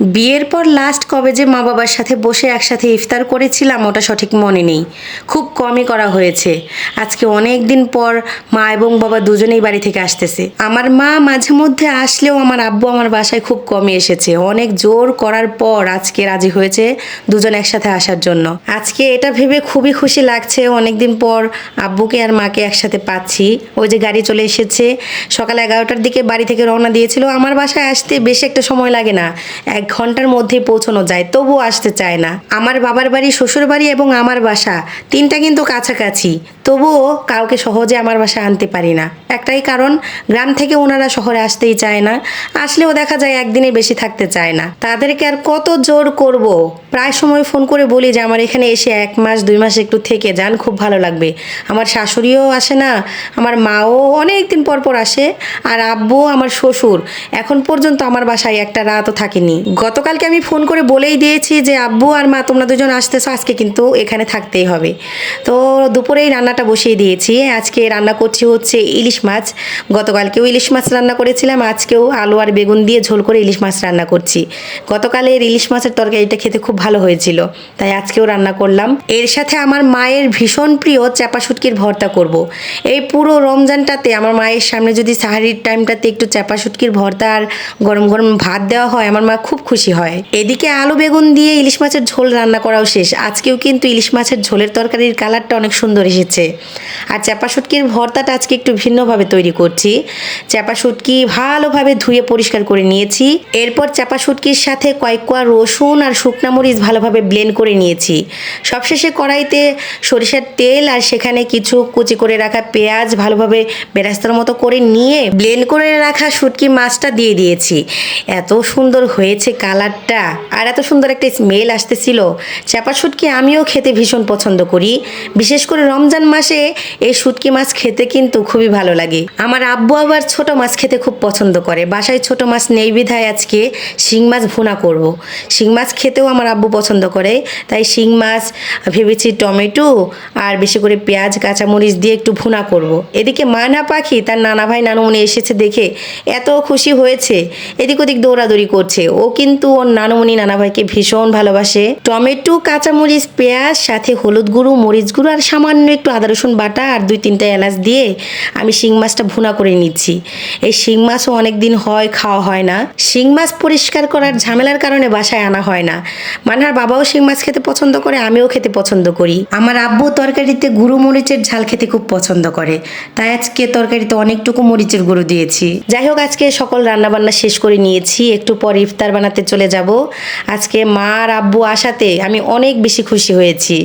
বিয়ের পর লাস্ট কবে যে মা বাবার সাথে বসে একসাথে ইফতার করেছিলাম, ওটা সঠিক মনে নেই। খুব কমই করা হয়েছে। আজকে অনেক দিন পর মা এবং বাবা দুজনেই বাড়ি থেকে আসতেছে। আমার মা মাঝে মধ্যে আসলেও আমার আব্বু আমার বাসায় খুব কমই এসেছে। অনেক জোর করার পর আজকে রাজি হয়েছে দুজন একসাথে আসার জন্য। আজকে এটা ভেবে খুবই খুশি লাগছে। অনেকদিন পর আব্বুকে আর মাকে একসাথে পাচ্ছি। ওই যে গাড়ি চলে এসেছে। সকাল এগারোটার দিকে বাড়ি থেকে রওনা দিয়েছিল। আমার বাসায় আসতে বেশি একটা সময় লাগে না। এক ঘণ্টার মধ্যেই পৌঁছানো যায়, তবুও আসতে চায় না। আমার বাবার বাড়ি, শ্বশুর বাড়ি এবং আমার বাসা, তিনটা কিন্তু কাছাকাছি। তবুও কাউকে সহজে আমার বাসায় আনতে পারি না। একটাই কারণ, গ্রাম থেকে ওনারা শহরে আসতেই চায় না। আসলেও দেখা যায় একদিনে বেশি থাকতে চায় না। তাদেরকে আর কত জোর করব? প্রায় সময় ফোন করে বলি যে, আমার এখানে এসে এক মাস, দুই মাস একটু থেকে যান, খুব ভালো লাগবে। আমার শাশুড়িও আসে না, আমার মাও অনেক দিন পর পর আসে, আর আব্বু, আমার শ্বশুর, এখন পর্যন্ত আমার বাসায় একটা রাতও থাকেনি। গতকালকে আমি ফোন করে বলেই দিয়েছি যে, আব্বু আর মা, তোমরা দুজন আসতেছো, আজকে কিন্তু এখানে থাকতেই হবে। তো দুপুরেই রান্নাটা বসিয়ে দিয়েছি। আজকে রান্না করছি হচ্ছে ইলিশ মাছ। গতকালকেও ইলিশ মাছ রান্না করেছিলাম, আজকেও আলু আর বেগুন দিয়ে ঝোল করে ইলিশ মাছ রান্না করছি। গতকালের ইলিশ মাছের তরকারিটা খেতে খুব ভালো হয়েছিল, তাই আজকেও রান্না করলাম। এর সাথে আমার মায়ের ভীষণ প্রিয় চাপা শুটকির ভর্তা করব। এই পুরো রমজানটাতে আমার মায়ের সামনে যদি সাহারির টাইমটাতে একটু চাপা শুটকির ভর্তা আর গরম গরম ভাত দেওয়া হয়, আমার মা খুব খুশি হয়। এদিকে আলু, বেগুন দিয়ে ইলিশ মাছের ঝোল রান্না করাও শেষ। আজকেও কিন্তু ইলিশ মাছের ঝোলের তরকারির কালারটা অনেক সুন্দর এসেছে। আর চাপা শুটকির ভর্তাটা আজকে একটু ভিন্নভাবে তৈরি করছি। চাপা শুটকি ভালোভাবে ধুয়ে পরিষ্কার করে নিয়েছি। এরপর চাপা শুটকির সাথে কয়েক কোয়া রসুন আর শুকনা মরিচ ভালোভাবে ব্লেন্ড করে নিয়েছি। সবশেষে কড়াইতে সরিষার তেল আর সেখানে কিছু কুচি করে রাখা পেঁয়াজ ভালোভাবে বেরাস্তার মতো করে নিয়ে ব্লেন্ড করে রাখা শুটকি মাছটা দিয়ে দিয়েছি। এত সুন্দর হয়েছে কালারটা আর এত সুন্দর একটা স্মেল আসতেছিল। চাপা শুটকি আমিও খেতে ভীষণ পছন্দ করি। বিশেষ করে রমজান মাসে এই শুটকি মাছ খেতে কিন্তু খুবই ভালো লাগে। আমার আব্বু আবার ছোট মাছ খেতে খুব পছন্দ করে। বাসায় ছোট মাছ নেই বিধায় আজকে শিং মাছ ভুনা করব। শিং মাছ খেতেও আমার আব্বু পছন্দ করে। তাই শিং মাছ, ভেবেছি টমেটো আর বেশি করে পেঁয়াজ, কাঁচামরিচ দিয়ে একটু ভুনা করব। এদিকে মানা পাখি, তার নানা ভাই, নানুমণি এসেছে দেখে এত খুশি হয়েছে। এদিক ওদিক দৌড়াদৌড়ি করছে। ও কিন্তু ওর নানুমণি নানা ভাইকে ভীষণ ভালোবাসে। টমেটো, কাঁচামরিচ, পেঁয়াজ, সাথে হলুদ গুঁড়ো, মরিচ গুঁড়ো আর সামান্য একটু আদা, রসুন বাটা আর দুই তিনটা এলাচ দিয়ে আমি শিং মাছটা ভুনা করে নিচ্ছি। এই শিং মাছও অনেক দিন হয়, খাওয়া হয় না। শিং মাছ পরিষ্কার করার ঝামেলার কারণে বাসায় আনা হয় না। মানহার বাবাও শিং মাছ খেতে পছন্দ করে, আমিও খেতে পছন্দ করি। আমার আব্বু তরকারিতে গুঁড়ো মরিচের ঝাল খেতে খুব পছন্দ করে। তাই আজকে তরকারিতে অনেকটুকু মরিচের গুঁড়ো দিয়েছি। যাই হোক, আজকে সকল রান্নাবান্না শেষ করে নিয়েছি। একটু পর ইফতার বানাতে চলে যাব। আজকে মা আর আব্বু আসাতে আমি অনেক বেশি খুশি হয়েছি।